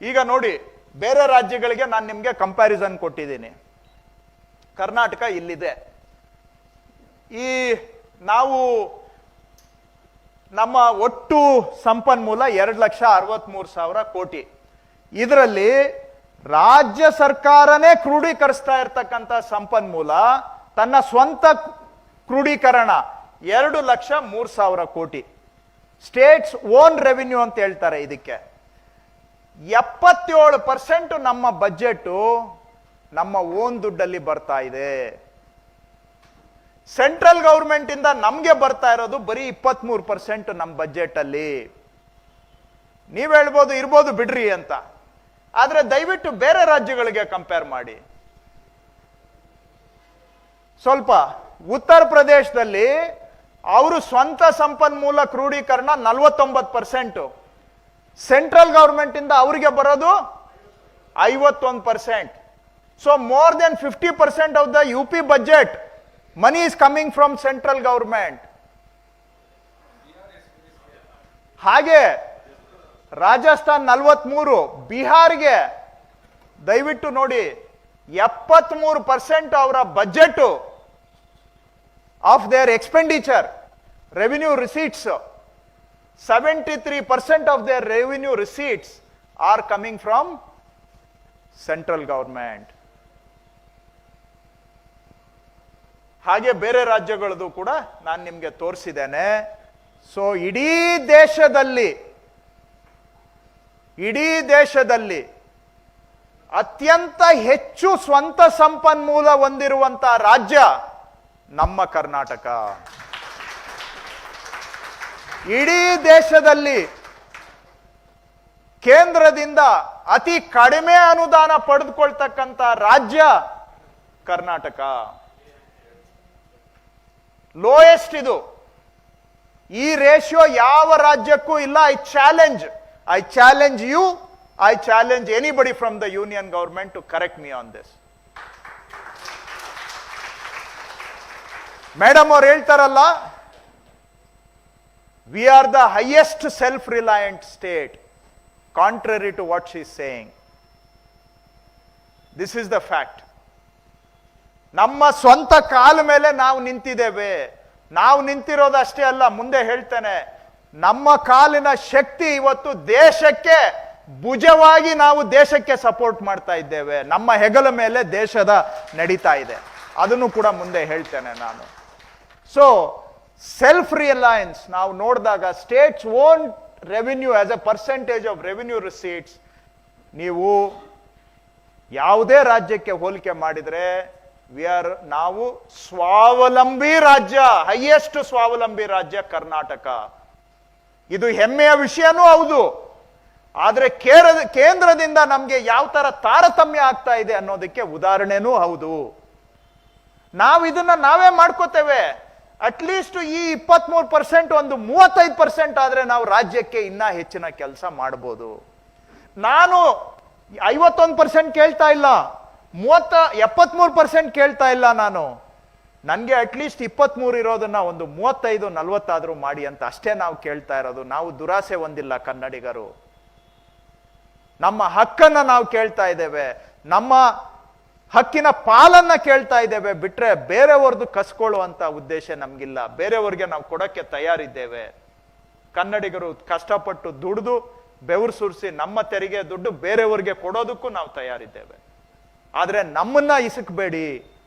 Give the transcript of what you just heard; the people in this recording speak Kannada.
ಈಗ ನೋಡಿ, ಬೇರೆ ರಾಜ್ಯಗಳಿಗೆ ನಾನು ನಿಮಗೆ ಕಂಪ್ಯಾರಿಸನ್ ಕೊಟ್ಟಿದ್ದೀನಿ. ಕರ್ನಾಟಕ ಇಲ್ಲಿದೆ. ಈ ನಾವು ನಮ್ಮ ಒಟ್ಟು ಸಂಪನ್ಮೂಲ ಎರಡು ಲಕ್ಷ ಅರವತ್ಮೂರು ಸಾವಿರ ಕೋಟಿ. ಇದರಲ್ಲಿ ರಾಜ್ಯ ಸರ್ಕಾರನೇ ಕ್ರೋಢೀಕರಿಸ್ತಾ ಇರ್ತಕ್ಕಂಥ ಸಂಪನ್ಮೂಲ, ತನ್ನ ಸ್ವಂತ ಕ್ರೋಢೀಕರಣ ಎರಡು ಲಕ್ಷ ಮೂರು ಸಾವಿರ ಕೋಟಿ. ಸ್ಟೇಟ್ಸ್ ಓನ್ ರೆವಿನ್ಯೂ ಅಂತ ಹೇಳ್ತಾರೆ ಇದಕ್ಕೆ. ಎಪ್ಪತ್ತೇಳು ಪರ್ಸೆಂಟ್ ನಮ್ಮ ಬಜೆಟ್ ನಮ್ಮ ಓನ್ ದುಡ್ಡಲ್ಲಿ ಬರ್ತಾ ಇದೆ. ಸೆಂಟ್ರಲ್ ಗೌರ್ಮೆಂಟ್ ಇಂದ ನಮ್ಗೆ ಬರ್ತಾ ಇರೋದು ಬರೀ ಇಪ್ಪತ್ಮೂರು ಪರ್ಸೆಂಟ್ ನಮ್ಮ ಬಜೆಟ್ ಅಲ್ಲಿ ನೀವ್ ಹೇಳ್ಬೋದು, ಇರ್ಬೋದು ಬಿಡ್ರಿ ಅಂತ. ಆದ್ರೆ ದಯವಿಟ್ಟು ಬೇರೆ ರಾಜ್ಯಗಳಿಗೆ ಕಂಪೇರ್ ಮಾಡಿ. ಸ್ವಲ್ಪ ಉತ್ತರ ಪ್ರದೇಶದಲ್ಲಿ ಅವರು ಸ್ವಂತ ಸಂಪನ್ಮೂಲ ಕ್ರೋಢೀಕರಣ ನಲವತ್ತೊಂಬತ್ತು ಪರ್ಸೆಂಟ್ ಸೆಂಟ್ರಲ್ ಗೌರ್ಮೆಂಟ್ ಇಂದ ಅವರಿಗೆ ಬರೋದು ಐವತ್ತೊಂದು percent so more than fifty percent of the U P budget money is coming from central government ಹಾಗೆ ರಾಜಸ್ಥಾನ್ ನಲವತ್ಮೂರು, ಬಿಹಾರ್ಗೆ ದಯವಿಟ್ಟು ನೋಡಿ ಎಪ್ಪತ್ಮೂರು ಪರ್ಸೆಂಟ್ ಅವರ budget of their expenditure revenue receipts seventy three percent of revenue receipts are coming from central government ಹಾಗೆ ಬೇರೆ ರಾಜ್ಯಗಳದು ಕೂಡ ನಾನು ನಿಮಗೆ ತೋರಿಸಿದ್ದೇನೆ. ಸೊ ಇಡೀ ದೇಶದಲ್ಲಿ ಇಡೀ ದೇಶದಲ್ಲಿ ಅತ್ಯಂತ ಹೆಚ್ಚು ಸ್ವಂತ ಸಂಪನ್ಮೂಲ ಹೊಂದಿರುವಂತ ರಾಜ್ಯ ನಮ್ಮ ಕರ್ನಾಟಕ. ಇಡೀ ದೇಶದಲ್ಲಿ ಕೇಂದ್ರದಿಂದ ಅತಿ ಕಡಿಮೆ ಅನುದಾನ ಪಡೆದುಕೊಳ್ತಕ್ಕಂಥ ರಾಜ್ಯ ಕರ್ನಾಟಕ. ಲೋಯೆಸ್ಟ್ ಇದು. ಈ ರೇಷಿಯೋ ಯಾವ ರಾಜ್ಯಕ್ಕೂ ಇಲ್ಲ. I challenge I challenge you I challenge anybody from the union government to correct me on this madam ಅವ್ರು ಹೇಳ್ತಾರಲ್ಲ we are the highest self reliant state contrary to what is saying this is the fact ನಮ್ಮ ಸ್ವಂತ ಕಾಲ ಮೇಲೆ ನಾವು ನಿಂತಿದ್ದೇವೆ. ನಾವು ನಿಂತಿರೋದಷ್ಟೇ ಅಲ್ಲ, ಮುಂದೆ ಹೇಳ್ತೇನೆ. ನಮ್ಮ ಕಾಲಿನ ಶಕ್ತಿ ಇವತ್ತು ದೇಶಕ್ಕೆ ಭುಜವಾಗಿ ನಾವು ದೇಶಕ್ಕೆ ಸಪೋರ್ಟ್ ಮಾಡ್ತಾ ಇದ್ದೇವೆ. ನಮ್ಮ ಹೆಗಲ ಮೇಲೆ ದೇಶದ ನಡೀತಾ ಇದೆ. ಅದನ್ನು ಕೂಡ ಮುಂದೆ ಹೇಳ್ತೇನೆ ನಾನು. ಸೊ ಸೆಲ್ಫ್ ರಿಯಲಯನ್ಸ್ ನಾವು ನೋಡಿದಾಗ states own revenue as a percentage of revenue receipts ನೀವು ಯಾವುದೇ ರಾಜ್ಯಕ್ಕೆ ಹೋಲಿಕೆ ಮಾಡಿದರೆ ವಿ ಆರ್ ನಾವು ಸ್ವಾವಲಂಬಿ ರಾಜ್ಯ ಹೈಯೆಸ್ಟ್ ಸ್ವಾವಲಂಬಿ ರಾಜ್ಯ ಕರ್ನಾಟಕ. ಇದು ಹೆಮ್ಮೆಯ ವಿಷಯನೂ ಹೌದು. ಆದರೆ ಕೇರ, ಕೇಂದ್ರದಿಂದ ನಮಗೆ ಯಾವ ಥರ ತಾರತಮ್ಯ ಆಗ್ತಾ ಇದೆ ಅನ್ನೋದಕ್ಕೆ ಉದಾಹರಣೆನೂ ಹೌದು. ನಾವು ಇದನ್ನ ನಾವೇ ಮಾಡ್ಕೋತೇವೆ. ಅಟ್ಲೀಸ್ಟ್ ಈ ಇಪ್ಪತ್ಮೂರು ಪರ್ಸೆಂಟ್ ಒಂದು ಮೂವತ್ತೈದು ಪರ್ಸೆಂಟ್ ಆದ್ರೆ ನಾವು ರಾಜ್ಯಕ್ಕೆ ಇನ್ನ ಹೆಚ್ಚಿನ ಕೆಲಸ ಮಾಡ್ಬೋದು. ನಾನು ಐವತ್ತೊಂದು ಪರ್ಸೆಂಟ್ ಕೇಳ್ತಾ ಇಲ್ಲ. ಮೂವತ್ತ, ಎಪ್ಪತ್ಮೂರು ಪರ್ಸೆಂಟ್ ಕೇಳ್ತಾ ಇಲ್ಲ ನಾನು. ನನಗೆ ಅಟ್ಲೀಸ್ಟ್ ಇಪ್ಪತ್ಮೂರು ಇರೋದನ್ನ ಒಂದು ಮೂವತ್ತೈದು, ನಲ್ವತ್ತಾದ್ರೂ ಮಾಡಿ ಅಂತ ಅಷ್ಟೇ ನಾವು ಕೇಳ್ತಾ ಇರೋದು. ನಾವು ದುರಾಸೆ ಹೊಂದಿಲ್ಲ ಕನ್ನಡಿಗರು. ನಮ್ಮ ಹಕ್ಕನ್ನ ನಾವು ಕೇಳ್ತಾ ಇದ್ದೇವೆ. ನಮ್ಮ ಹಕ್ಕಿನ ಪಾಲನ್ನ ಕೇಳ್ತಾ ಇದ್ದೇವೆ, ಬಿಟ್ರೆ ಬೇರೆಯವ್ರದ್ದು ಕಸ್ಕೊಳ್ಳುವಂತ ಉದ್ದೇಶ ನಮ್ಗಿಲ್ಲ. ಬೇರೆಯವ್ರಿಗೆ ನಾವು ಕೊಡಕ್ಕೆ ತಯಾರಿದ್ದೇವೆ. ಕನ್ನಡಿಗರು ಕಷ್ಟಪಟ್ಟು ದುಡಿದು, ಬೆವರು ಸುರಿಸಿ ನಮ್ಮ ತೆರಿಗೆ ದುಡ್ಡು ಬೇರೆಯವ್ರಿಗೆ ಕೊಡೋದಕ್ಕೂ ನಾವು ತಯಾರಿದ್ದೇವೆ. ಆದ್ರೆ ನಮ್ಮನ್ನ ಇಸಕ್ಬೇಡಿ.